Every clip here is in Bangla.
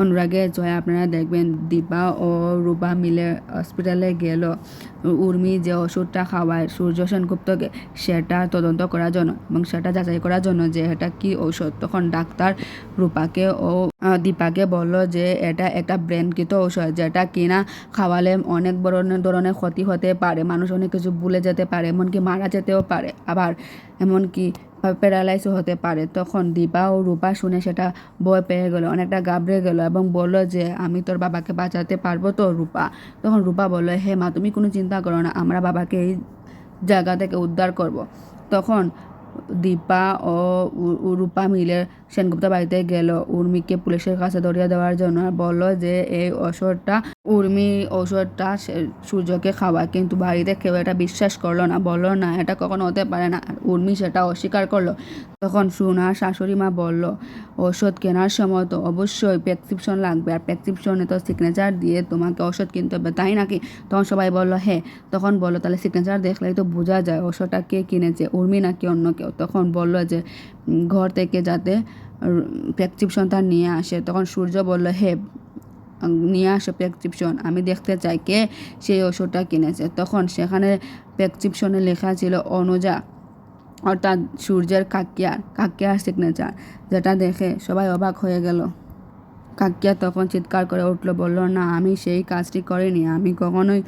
অনুরাগের জয়, আপনারা দেখবেন দীপা ও রূপা মিলে হসপিটালে গেল। উর্মি যে ওষুধটা খাওয়ায়, সূর্য সেনগুপ্তকে সেটা তদন্ত করার জন্য এবং সেটা যাচাই করার জন্য যে এটা কি ঔষধ। তখন ডাক্তার রূপাকে ও দীপাকে বলল যে এটা একটা ব্রেনকৃত ঔষধ, যেটা কিনা খাওয়ালে অনেক ধরনের ধরনের ক্ষতি হতে পারে, মানুষ অনেক কিছু ভুলে যেতে পারে, এমনকি মারা যেতেও পারে। আবার এমনকি প্যারালাইজও হতে পারে। তখন দীপা ও রূপা শুনে সেটা ভয় পেয়ে গেল, অনেকটা গাবড়ে গেল এবং বলল যে, আমি তোর বাবাকে বাঁচাতে পারব তো, রূপা? তখন রূপা বলল, হে মা, তুমি কোনো চিন্তা করো না, আমরা বাবাকে এই জায়গা থেকে উদ্ধার করব। তখন দীপা ও রূপা মিলে সেনগুপ্ত বাড়িতে গেল। উর্মিকে পুলিশের কাছে ধরিয়ে দেওয়ার জন্য বলল যে, এই ওষুধটা উর্মি ওষুধটা সূর্যকে খাওয়ায়, কিন্তু বাড়িতে কেউ এটা বিশ্বাস করল না, বলল, না, এটা কখনো হতে পারে না। আর উর্মি সেটা অস্বীকার করল। তখন সুনার শাশুড়ি মা বলল ওষুধ কেনার সময় তো অবশ্যই প্রেসক্রিপশন লাগবে, আর প্রেসক্রিপশনে তো সিগনেচার দিয়ে তোমাকে ওষুধ কিনতে হবে, তাই নাকি? তখন সবাই বলল হ্যাঁ। তখন বলল, তাহলে সিগনেচার দেখলেই তো বোঝা যায় ওষুধটা কে কিনেছে, উর্মি নাকি অন্য কেউ? তখন বলল যে ঘর থেকে যাতে প্রেসক্রিপশনটা নিয়ে আসে। তখন সূর্য বলল হে নিয়ে আসো প্রেসক্রিপশন আমি দেখতে চাই কে সেই ওষুধটা কিনেছে। তখন সেখানে প্রেসক্রিপশনে লেখা ছিল, অনুজা। অর্থাৎ সূর্যের কাকিয়ার কাকিয়ার সিগনেচার যেটা দেখে সবাই অবাক হয়ে গেল। কাকিয়া তখন চিৎকার করে উঠল, বলল, না, আমি সেই কাজটি করিনি। আমি কখনোই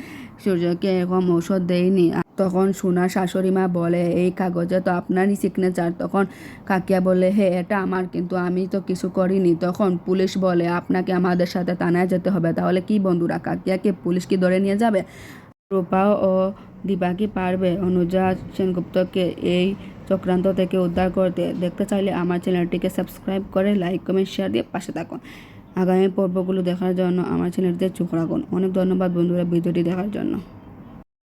সূর্যকে এরকম ঔষধ দেইনি। তখন সোনার শাশুড়ি মা বলে, এই কাগজে তো আপনারই সিগনেচার তখন কাকিয়া বলে, হে, এটা আমার, কিন্তু আমি তো কিছু করিনি। তখন পুলিশ বলে, আপনাকে আমাদের সাথে থানায় যেতে হবে। তাহলে কি বন্ধুরা, কাকিয়াকে পুলিশ কি ধরে নিয়ে যাবে? রূপা ও দীপা কি পারবে? অনুজা সেনগুপ্তকে এই চক্রান্ত থেকে উদ্ধার করতে। দেখতে চাইলে আমার চ্যানেলটিকে সাবস্ক্রাইব করে, লাইক, কমেন্ট, শেয়ার দিয়ে পাশে থাকুন। আগামী পর্বগুলো দেখার জন্য আমার চ্যানেলটিতে চোখ রাখুন। অনেক ধন্যবাদ বন্ধুরা ভিডিওটি দেখার জন্য।